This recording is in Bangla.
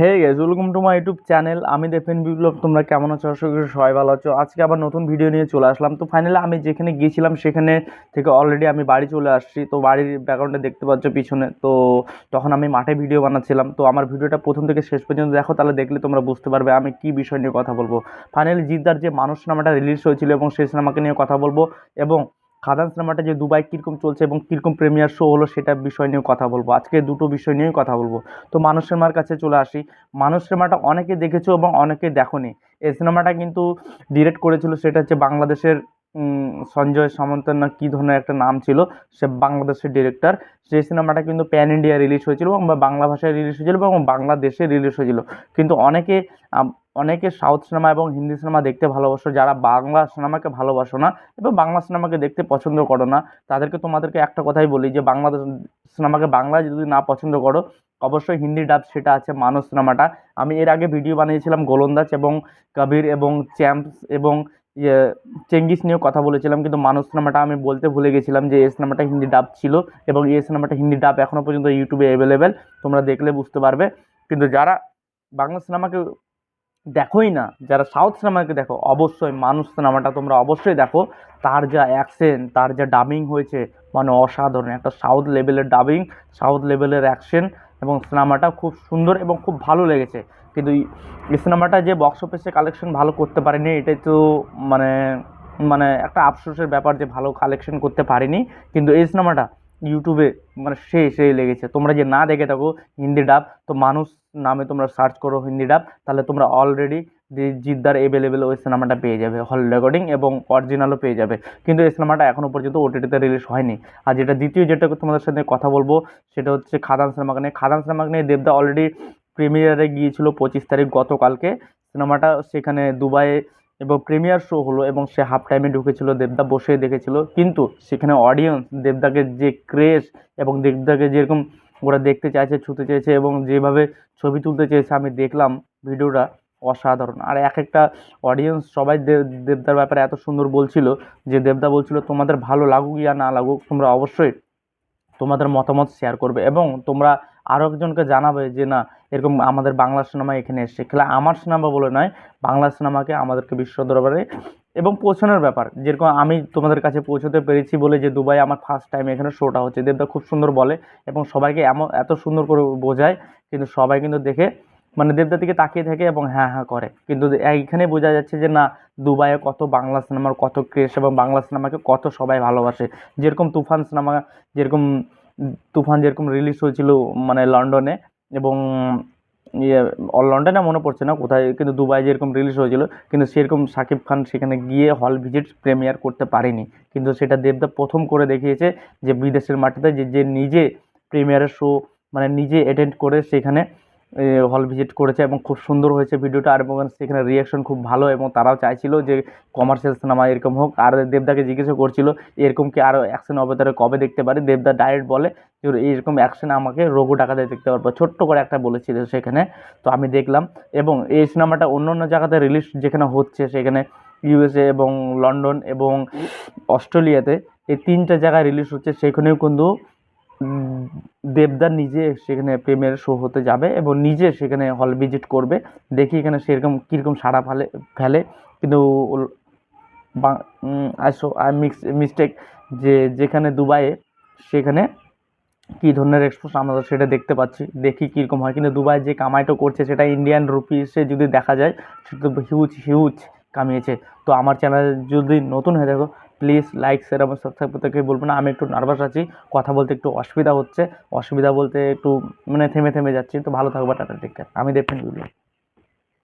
Hey guys welcome to my YouTube channel আমি দেখেন বিপ্লব, তোমরা কেমন আছো? আশা করি সবাই ভালো আছো। আজকে আবার নতুন ভিডিও নিয়ে চলে আসলাম। তো ফাইনালি আমি যেখানে গিয়েছিলাম, সেখানে থেকে অলরেডি আমি বাড়ি চলে আসছি। তো বাড়ির ব্যাকগ্রাউন্ডে দেখতে পাচ্ছ পিছনে। তো তখন আমি মাঠে ভিডিও বানাচ্ছিলাম। তো আমার ভিডিওটা প্রথম থেকে শেষ পর্যন্ত দেখো, তাহলে দেখলে তোমরা বুঝতে পারবে আমি কি বিষয় নিয়ে কথা বলব। ফাইনালি জিদ্দার যে মানুষ সিনেমাটা রিলিজ হয়েছিল এবং সেই সিনেমাকে নিয়ে কথা বলব। এবং খাদান সিনেমাটা যে দুবাই কীরকম চলছে এবং কীরকম প্রিমিয়ার শো হলো সেটা বিষয় নিয়েও কথা বলব। আজকে দুটো বিষয় নিয়েই কথা বলব। তো মানুষ সিনেমার কাছে চলে আসি। মানুষ সিনেমাটা অনেকে দেখেছ এবং অনেকে দেখো এই সিনেমাটা কিন্তু ডিরেক্ট করেছিল সেটা হচ্ছে বাংলাদেশের সঞ্জয় সামন্তের না কী ধরনের একটা নাম ছিল, সে বাংলাদেশের ডিরেক্টর সেই সিনেমাটা কিন্তু প্যান ইন্ডিয়া রিলিজ হয়েছিল এবং বাংলা ভাষায় রিলিজ হয়েছিল এবং বাংলাদেশে রিলিজ হয়েছিল। কিন্তু অনেকে অনেকে সাউথ সিনেমা এবং হিন্দি সিনেমা দেখতে ভালোবাসো, যারা বাংলা সিনেমাকে ভালোবাসো না এবং বাংলা সিনেমাকে দেখতে পছন্দ করো না, তাদেরকে তোমাদেরকে একটা কথাই বলি যে বাংলাদেশ সিনেমাকে বাংলা যদি না পছন্দ করো, অবশ্যই হিন্দি ডাব সেটা আছে মানস সিনেমাটা আমি এর আগে ভিডিও বানিয়েছিলাম গোলন্দাজ এবং কবির এবং চ্যাম্পস এবং ইয়ে চেঙ্গিস নিয়েও কথা বলেছিলাম, কিন্তু মানুষ সিনেমাটা আমি বলতে ভুলে গেছিলাম যে, এই সিনেমাটা হিন্দি ডাব ছিল এবং এই সিনেমাটা হিন্দি ডাব এখনও পর্যন্ত ইউটিউবে অ্যাভেলেবেল তোমরা দেখলে বুঝতে পারবে। কিন্তু যারা বাংলা সিনেমাকে দেখোই না, যারা সাউথ সিনেমাকে দেখো, অবশ্যই মানুষ সিনেমাটা তোমরা অবশ্যই দেখো। তার যা অ্যাকশন, তার যা ডাবিং হয়েছে মানে অসাধারণ। একটা সাউথ লেভেলের ডাবিং সাউথ লেভেলের অ্যাকশন এবং সিনেমাটা খুব সুন্দর এবং খুব ভালো লেগেছে। কিন্তু এই সিনেমাটা যে বক্স অফিসে কালেকশন ভালো করতে পারেনি এটাই তো মানে মানে একটা আফসোসের ব্যাপার যে ভালো কালেকশন করতে পারেনি। কিন্তু এই সিনেমাটা ইউটিউবে মানে সেই সেই লেগেছে। তোমরা যে না দেখে থাকো হিন্দি ডাব তো মানুষ নামে তোমরা সার্চ করো হিন্দি ডাব তাহলে তোমরা অলরেডি জিদ্দার এভেলেবেল ওই সিনেমাটা পেয়ে যাবে, হল রেকর্ডিং এবং অরিজিনালও পেয়ে যাবে। কিন্তু এই সিনেমাটা এখনও পর্যন্ত ওটিটিতে রিলিজ হয়নি। আর যেটা দ্বিতীয় যেটা তোমাদের সাথে কথা বলব, সেটা হচ্ছে খাদান সিনেমাকে নিয়ে। খাদান সিনেমাকে নিয়ে দেবদা অলরেডি প্রিমিয়ারে গিয়েছিল পঁচিশ তারিখ গতকালকে। সিনেমাটা সেখানে দুবাইয়ে এবং প্রিমিয়ার শো হলো এবং সে হাফ টাইমে ঢুকেছিল, দেবদা বসে দেখেছিল। কিন্তু সেখানে অডিয়েন্স দেবদাকে যে ক্রেজ এবং দেবদাকে যেরকম ওরা দেখতে চাইছে, ছুতে চেয়েছে এবং যেভাবে ছবি তুলতে চেয়েছে, আমি দেখলাম ভিডিওটা অসাধারণ। আর এক একটা অডিয়েন্স সবাই দেব- দেবদার ব্যাপারে এত সুন্দর বলছিল যে, দেবদা বলছিল, তোমাদের ভালো লাগুক ইয়া না লাগুক, তোমরা অবশ্যই তোমাদের মতামত শেয়ার করবে এবং তোমরা আরও একজনকে জানাবে যে, না এরকম আমাদের বাংলা সিনেমা এখানে এসছে। খেলা আমার সিনেমা বলে নয়, বাংলা সিনেমাকে আমাদেরকে বিশ্ব দরবারে এবং পৌঁছানোর ব্যাপার। যেরকম আমি তোমাদের কাছে পৌঁছতে পেরেছি বলে যে দুবাই আমার ফার্স্ট টাইম এখানে শোটা হচ্ছে। দেবদা খুব সুন্দর বলে এবং সবাইকে এমন, এত সুন্দর করে বোঝায়, কিন্তু সবাই কিন্তু দেখে মানে দেবদার দিকে তাকিয়ে থাকে এবং হ্যাঁ হ্যাঁ করে। কিন্তু এইখানে বোঝা যাচ্ছে যে না, দুবাইয়ে কত বাংলা সিনেমার কত ক্রেজ এবং বাংলা সিনেমাকে কত সবাই ভালোবাসে। যেরকম তুফান সিনেমা, যেরকম, তুফান যেরকম রিলিজ হয়েছিল মানে লন্ডনে এবং ইয়ে অ- না মনে পড়ছে না কোথায়, কিন্তু দুবাই যেরকম রিলিজ হয়েছিল, কিন্তু সেরকম সাকিব খান সেখানে গিয়ে হল ভিজিট প্রিমিয়ার করতে পারেনি। কিন্তু সেটা দেবদা প্রথম করে দেখিয়েছে যে বিদেশের মাটিতে যে যে নিজে প্রিমিয়ারের শো মানে নিজে অ্যাটেন্ড করে সেখানে হল ভিজিট করেছে এবং খুব সুন্দর হয়েছে ভিডিওটা আর এবং সেখানে রিয়াকশন খুব ভালো এবং তারাও চাইছিল যে কমার্শিয়াল সিনেমা এরকম হোক। আর দেবদাকে জিজ্ঞাসা করছিল, এরকম কি আরও অ্যাকশন অবতারে কবে দেখতে পারি? দেবদা ডাইরেক্ট বলে, যে এইরকম অ্যাকশন আমাকে রঘু ডাকাতে দেখতে পারব। ছোট্ট করে একটা বলেছিল সেখানে। তো আমি দেখলাম এবং এই সিনেমাটা অন্য অন্য জায়গাতে রিলিজ যেখানে হচ্ছে সেখানে ইউএসএ এবং লন্ডন এবং অস্ট্রেলিয়াতে এই তিনটা জায়গায় রিলিজ হচ্ছে। সেখানেও কিন্তু উম, দেবদা নিজে সেখানে প্রেমের শো হতে যাবে এবং নিজে সেখানে হল ভিজিট করবে। দেখি এখানে সেরকম কীরকম সাড়া ফেলে ফেলে। কিন্তু আসো আই মিক্স মিস্টেক যে যেখানে দুবাইয়ে সেখানে কী ধরনের এক্সপোজ আমরা সেটা দেখতে পাচ্ছি। দেখি কীরকম হয়। কিন্তু দুবাই যে কামাইটা করছে সেটা ইন্ডিয়ান রুপিসে যদি দেখা যায় সেটা তো হিউজ হিউজ কামিয়েছে। তো আমার চ্যানেল যদি নতুন হয়ে থাকো প্লিজ লাইক শেয়ার এবং সাবস্ক্রাইব করতে কেউ বলব না। আমি একটু নার্ভাস আছি, কথা বলতে একটু অসুবিধা হচ্ছে। অসুবিধা বলতে একটু মানে থেমে থেমে যাচ্ছি। তো ভালো থাকব, টাটা টেক কেয়ার আমি দেখবেন